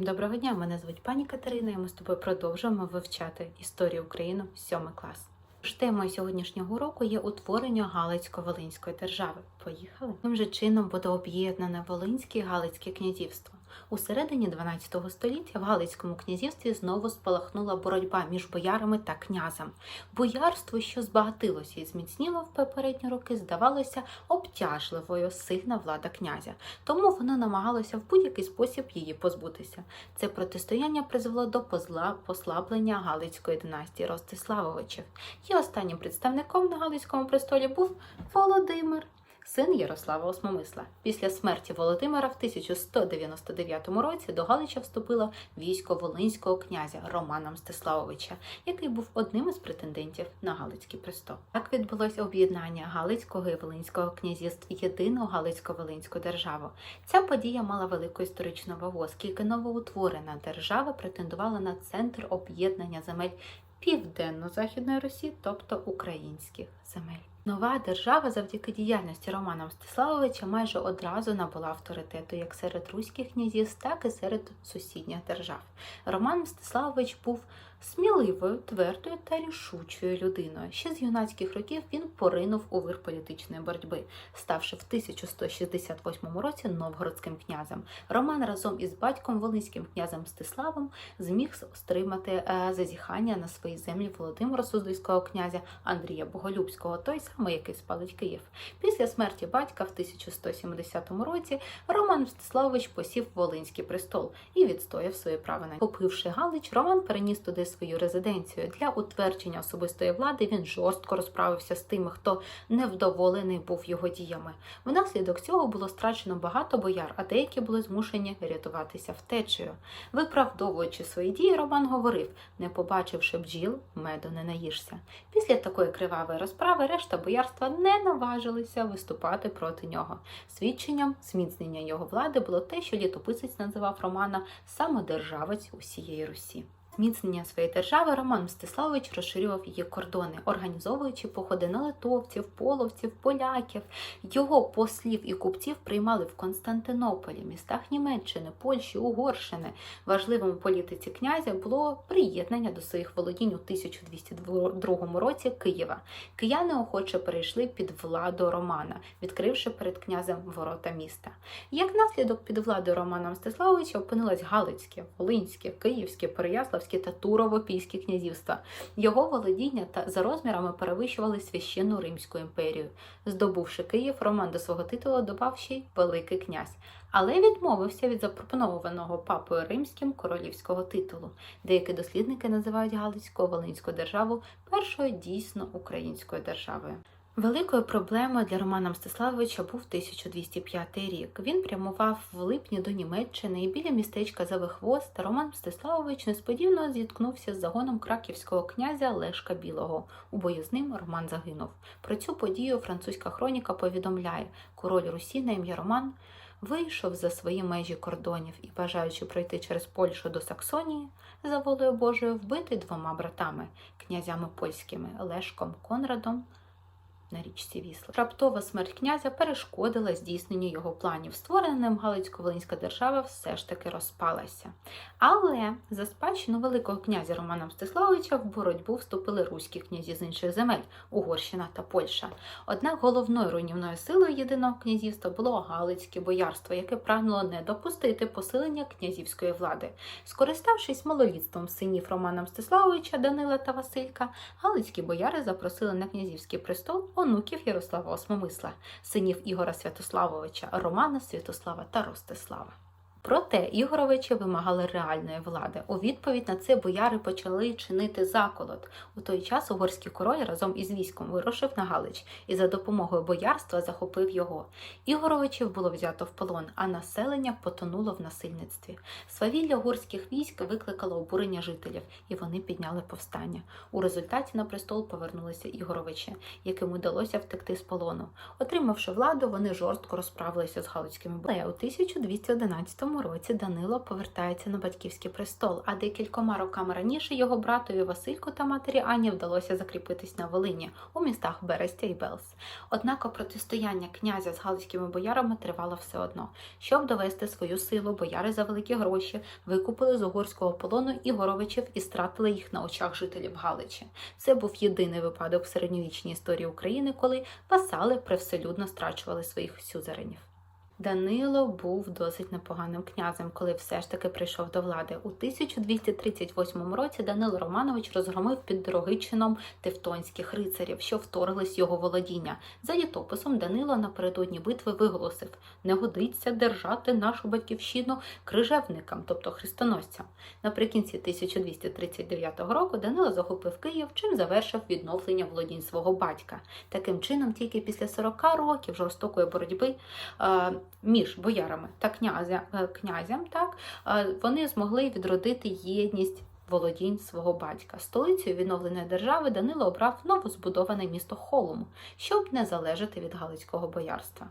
Доброго дня, мене звуть пані Катерина, і ми з тобою продовжуємо вивчати історію України 7 клас. Тож Темою сьогоднішнього уроку є утворення Галицько-Волинської держави. Поїхали. Тим же чином буде об'єднане Волинське і Галицьке князівство. У середині 12 століття в Галицькому князівстві знову спалахнула боротьба між боярами та князем. Боярство, що збагатилося і зміцніло в попередні роки, здавалося обтяжливою сильна влада князя, тому воно намагалося в будь-який спосіб її позбутися. Це протистояння призвело до позла- послаблення Галицької династії Ростиславовичів. І останнім представником на Галицькому престолі був Володимир. Син Ярослава Осмомисла. Після смерті Володимира в 1199 році до Галича вступило військо Волинського князя Романа Мстиславовича, який був одним із претендентів на Галицький престол. Так відбулося об'єднання Галицького і Волинського князівств єдину Галицько-Волинську державу. Ця подія мала велику історичну вагу, оскільки новоутворена держава претендувала на центр об'єднання земель Південно-Західної Росії, тобто українських земель. Нова держава завдяки діяльності Романа Мстиславовича майже одразу набула авторитету як серед руських князів, так і серед сусідніх держав. Роман Мстиславович був сміливою, твердою та рішучою людиною. Ще з юнацьких років він поринув у вир політичної боротьби, ставши в 1168 році новгородським князем. Роман разом із батьком Волинським князем Мстиславом зміг стримати е, зазіхання на свої землі Володимира Суздальського князя Андрія Боголюбського, той самий, який спалить Київ. Після смерті батька в 1170 році Роман Мстиславович посів Волинський престол і відстояв своє право на Купивши Галич, Роман переніс туди свою резиденцію. Для утвердження особистої влади він жорстко розправився з тими, хто невдоволений був його діями. Внаслідок цього було страчено багато бояр, а деякі були змушені рятуватися втечею. Виправдовуючи свої дії, Роман говорив: не побачивши бджіл, меду не наїшся. Після такої кривавої розправи решта боярства не наважилися виступати проти нього. Свідченням зміцнення його влади було те, що літописець називав Романа самодержавець усієї Русі. Зміцнення своєї держави Роман Мстиславович розширював її кордони, організовуючи походи на литовців, половців, поляків. Його послів і купців приймали в Константинополі, містах Німеччини, Польщі, Угорщини. Важливим у політиці князя було приєднання до своїх володінь у 1202 році Києва. Кияни охоче перейшли під владу Романа, відкривши перед князем ворота міста. Як наслідок під владою Романа Мстиславовича опинилось Галицьке, Волинське, Київське, Переяславське та Турово-Пільське князівства. Його володіння та за розмірами перевищували священну Римську імперію. Здобувши Київ, Роман до свого титулу додав ще й Великий князь, але відмовився від запропонованого папою римським королівського титулу. Деякі дослідники називають Галицьку Волинську державу першою дійсно українською державою. Великою проблемою для Романа Мстиславовича був 1205 рік. Він прямував в липні до Німеччини і біля містечка Завихвост Роман Мстиславович несподівано зіткнувся з загоном краківського князя Лешка Білого. У бою з ним Роман загинув. Про цю подію французька хроніка повідомляє, король Русі на ім'я Роман вийшов за свої межі кордонів і, бажаючи пройти через Польщу до Саксонії, за волею Божою вбитий двома братами, князями польськими Лешком Конрадом на річці Вісла. Раптова смерть князя перешкодила здійсненню його планів. Створена ним Галицько-Волинська держава все ж таки розпалася. Але за спадщину Великого князя Романа Мстиславовича в боротьбу вступили руські князі з інших земель Угорщина та Польща. Однак головною руйнівною силою єдиного князівства було Галицьке боярство, яке прагнуло не допустити посилення князівської влади. Скориставшись малолітством синів Романа Мстиславовича, Данила та Василька, Галицькі бояри запросили на князівський престол онуків Ярослава Осмомисла, синів Ігора Святославовича, Романа Святослава та Ростислава. Проте Ігоровичі вимагали реальної влади. У відповідь на це бояри почали чинити заколот. У той час угорський король разом із військом вирушив на Галич і за допомогою боярства захопив його. Ігоровичів було взято в полон, а населення потонуло в насильництві. Свавілля угорських військ викликало обурення жителів, і вони підняли повстання. У результаті на престол повернулися Ігоровичі, яким удалося втекти з полону. Отримавши владу, вони жорстко розправилися з галицькими боями. У 1211 році Данило повертається на батьківський престол, а декількома роками раніше його братові Васильку та матері Ані вдалося закріпитись на Волині у містах Берестя і Белс. Однак протистояння князя з галицькими боярами тривало все одно. Щоб довести свою силу, бояри за великі гроші викупили з угорського полону Ігоровичів і стратили їх на очах жителів Галичі. Це був єдиний випадок в середньовічній історії України, коли васали привселюдно страчували своїх сюзеренів. Данило був досить непоганим князем, коли все ж таки прийшов до влади. У 1238 році Данило Романович розгромив під Дорогичином тевтонських рицарів, що вторглись його володіння. За літописом Данило напередодні битви виголосив: не годиться держати нашу батьківщину крижевникам, тобто хрестоносцям. Наприкінці 1239 року Данило захопив Київ, чим завершив відновлення володінь свого батька. Таким чином, тільки після 40 років жорстокої боротьби е, між боярами та князя, князям, так е, вони змогли відродити єдність. Володінь свого батька столицею відновленої держави Данило обрав новозбудоване місто Холому, щоб не залежати від Галицького боярства.